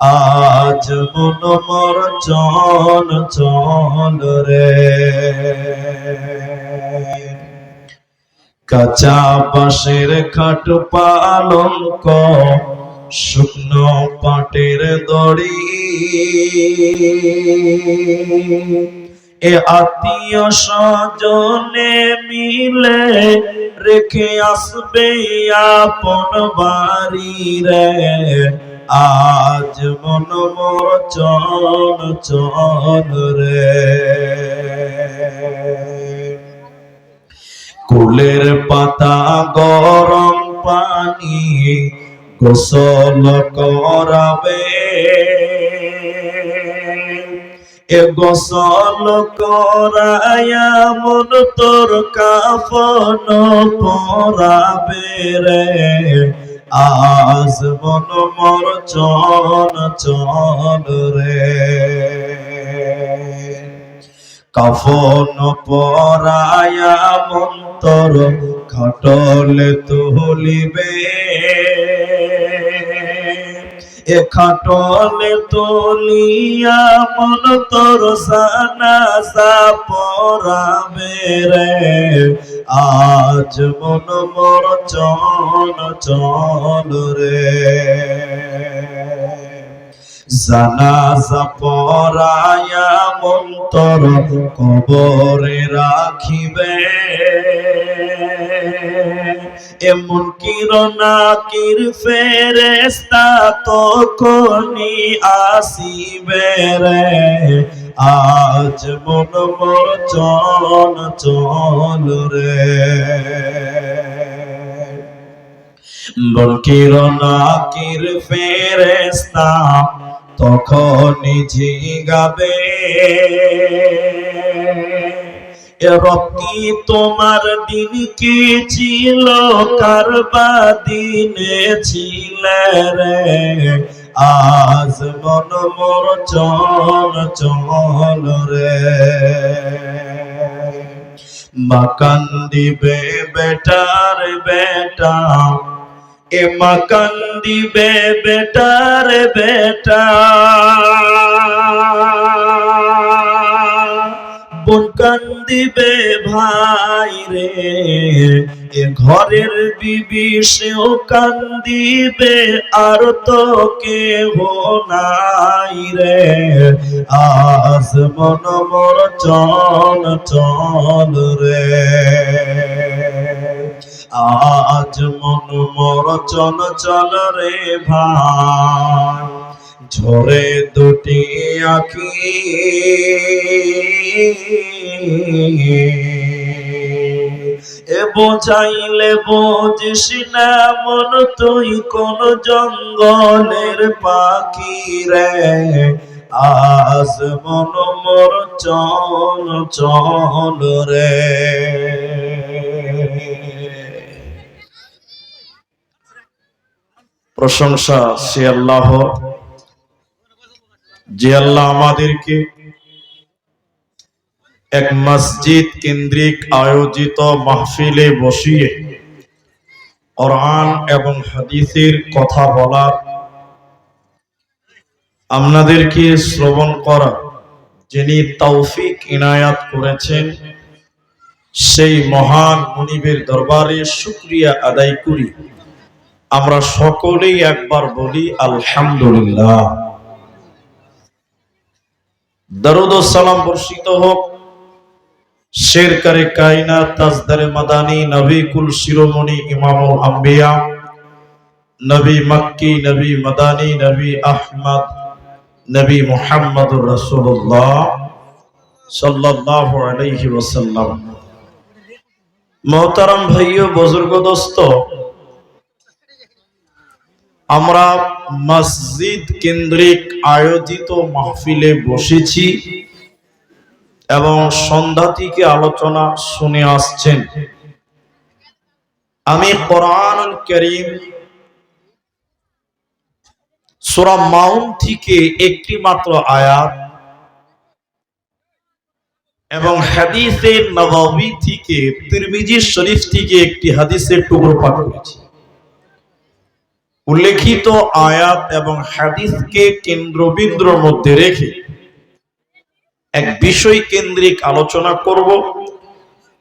আজ মন মর চল চল রে। কাঁচা বাঁশের খাট পালঙ্ক শুকনো পাটের দড়ি। এ আত্মীয় স্বজনে মিলে রেখে আসবে আপন বাড়ি রে। আজ মন মোর চল চল রে। কুলের পাতা গরম পানি গোসল করাবে। এ গোসল করায়া মন তোর কাফন পরাবে রে। আজ বন মর চল চল রে। কফন পরায়া মন্তর খাটলে তুলিবে। খাটলে তোলিয়া মন তোর সানা সা রে। আজ মন মোর চল চল রে। জানাজা পরায়া মন্তর কবরে রাখিবে। এমন কিরণা কির ফেরেস্তা তখনই আসিবে রে। আজ মন মোর চল চল রে। বলকিরণা কির ফেরেস্তা তখনই জিগাবে, এ রতি তোমার দিন কি ছিল? কারবা দিনে ছিলে রে? আজ মন মোর চল চল রে। মাকান দিবে বেটার বেটা এ মাকান দিবে বেটার বেটা। বোন কান্দিবে ভাই রে, এ ঘরের বিবি সেও কান্দিবে, আর তো কেহ নাই রে। আজ মন মোর চল চল রে। আজ মন মোর চল চল রে ভাই। ঝরে দুটি আখি। এ বোঝাইলে বুঝিস না মন, তুই কোন জঙ্গলের পাখি রে। আজ মন মোর চল চল রে। প্রশংসা, সে আল্লাহ। যে আল্লাহ আমাদেরকে এক মসজিদ কেন্দ্রিক আয়োজিত মাহফিলে বসিয়ে কোরআন এবং হাদিসের কথা বলার, আপনাদেরকে শ্রবণ করা, যিনি তৌফিক ইনায়াত করেছেন, সেই মহান মনিবের দরবারে শুক্রিয়া আদায় করি। আমরা সকলেই একবার বলি, আলহামদুলিল্লাহ। দরুদ সালাম বর্ষিত হোক। শের করে কায়না তাজদারে মাদানী, নবী কুল শিরোমণি, ইমামুল আম্বিয়া, নবী মক্কি, নবী মাদানী, নবী আহমদ, নবী মুহাম্মদুর রাসূলুল্লাহ সাল্লাল্লাহু আলাইহি ওয়াসাল্লাম। মোহতারাম ভাইও, বুজুর্গ দোস্ত আমরা মসজিদ কেন্দ্রিক আয়োজিত মাহফিলে বসেছি এবং সন্ধ্যা থেকে আলোচনা শুনে আসছেন। আমি কোরআন করিম সূরা মাউন থেকে একটি মাত্র আয়াত এবং হাদিসে নববী থেকে তিরমিজি শরীফ থেকে একটি হাদিসের টুকরো পাঠ করেছি। উল্লেখিত আয়াত এবং হাদিসকে কেন্দ্রবিন্দুর মধ্যে রেখে এক বিষয় কেন্দ্রিক আলোচনা করব।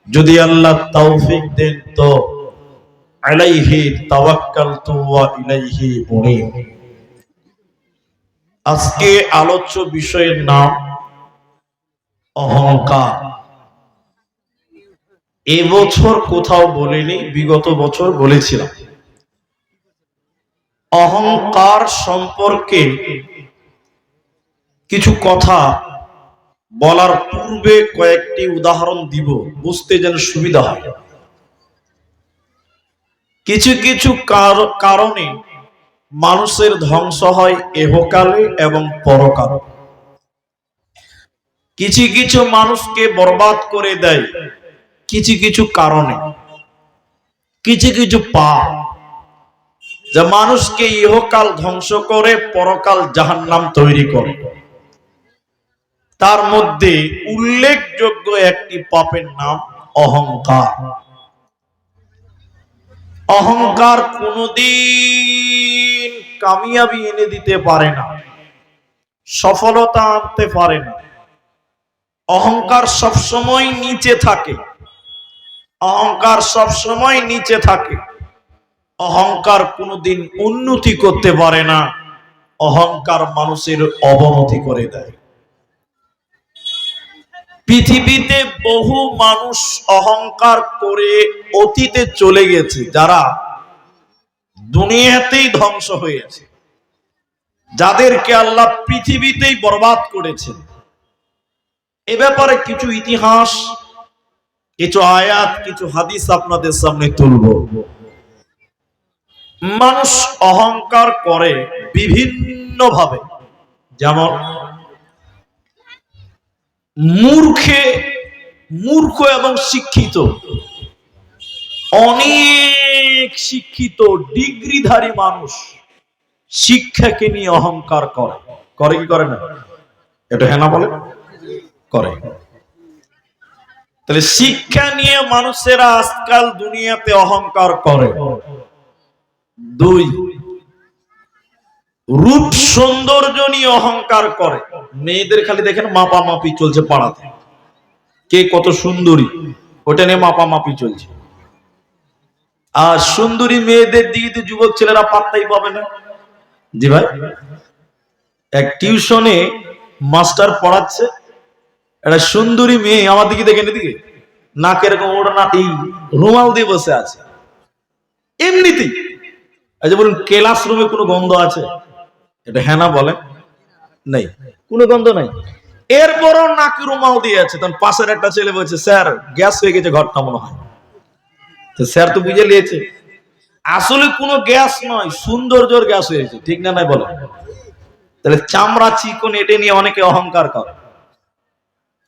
যদি আল্লাহ তৌফিক দেন তো আলাইহি তাওয়াক্কালতু ওয়া ইলাইহি আজকে আলোচ্য বিষয়ের নাম অহংকার। এবছর কোথাও বলিনি, বিগত বছর বলেছিলাম। অহংকার সম্পর্কে কিছু কথা বলার পূর্বে কয়েকটি উদাহরণ দিব, বুঝতে যেন সুবিধা হয়। কিছু কিছু কারণে মানুষের ধ্বংস হয় এহকালে এবং পরকালে। কিছু কিছু মানুষকে বরবাদ করে দেয়, কিছু কিছু কারণে। কিছু কিছু পাপ। যা মানুষকে ইহকাল ধ্বংস করে পরকাল জাহান্নাম তৈরি করে। তার মধ্যে উল্লেখযোগ্য একটি পাপের নাম অহংকার। অহংকার কোনদিন কামিয়াবি এনে দিতে পারে না, সফলতা আনতে পারে না। অহংকার সবসময় নিচে থাকে। অহংকার সবসময় নিচে থাকে। অহংকার কোনোদিন উন্নতি করতে পারে না। অহংকার মানুষের অবনতি করে দেয়। পৃথিবীতে বহু মানুষ অহংকার করে অতীতে চলে গেছে, যারা দুনিয়াতেই ধ্বংস হয়েছে, যাদেরকে আল্লাহ পৃথিবীতেই বরবাদ করেছেন। এ ব্যাপারে কিছু ইতিহাস, কিছু আয়াত, কিছু হাদিস আপনাদের সামনে তুলব। মানুষ অহংকার করে বিভিন্ন ভাবে যেমন, মূর্খে, মূর্খ এবং শিক্ষিত। অনেক শিক্ষিত, ডিগ্রিধারী মানুষ শিক্ষাকে নিয়ে অহংকার করে। করে কি করে না? এটা হ্যাঁ না বলে? করে। তাহলে শিক্ষা নিয়ে মানুষেরা আজকাল দুনিয়াতে অহংকার করে। দুই, রূপ সৌন্দর্য নিয়ে অহংকার করে। মেয়েদের খালি দেখেন মাপা মাপি চলছে পাড়াতে। কে কত সুন্দরী, ওটা নিয়ে মাপা মাপি চলছে। আর সুন্দরী মেয়েদের দিকে তো যুবক ছেলেরা পাত্তাই পাবে না। জি ভাই, এক টিউশনে মাস্টার পড়াচ্ছে, একটা সুন্দরী মেয়ে আমার দিকে দেখেন এদিকে নাক এরকম ওটা না এই রুমাল দিয়ে বসে আছে। এমনিতেই এই যে বলুন ক্লাসরুমে কোনো গন্ধ আছে? এটা হ্যাঁ না বলে। নেই। কোনো গন্ধ নাই। এরপরও নাকি রুমাল দিয়ে আছে। তখন পাশের একটা ছেলে বলছে স্যার গ্যাস হয়ে গেছে ঘরটা মনে হয়। তো স্যার তো বুঝে নিয়েছে। আসলে কোনো গ্যাস নয় সৌন্দর্যর গ্যাস হয়েছে ঠিক না নাই বলো? তাহলে চামড়া চিকন এটে নিয়ে অনেকে অহংকার করে।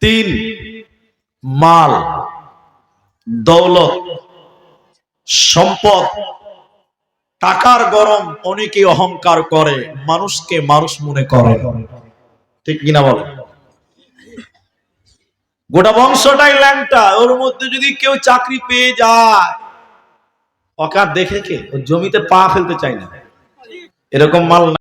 তিন মাল দৌলত সম্পদ টাকার গরম অনেকে অহংকার করে, মানুষকে মানুষ মনে করে। ঠিক কিনা বলে গোটা বংশটাই ল্যাংটা, ওর মধ্যে যদি কেউ চাকরি পেয়ে যায় অকার দেখে কে জমিতে পা ফেলতে চাই না। এরকম মাল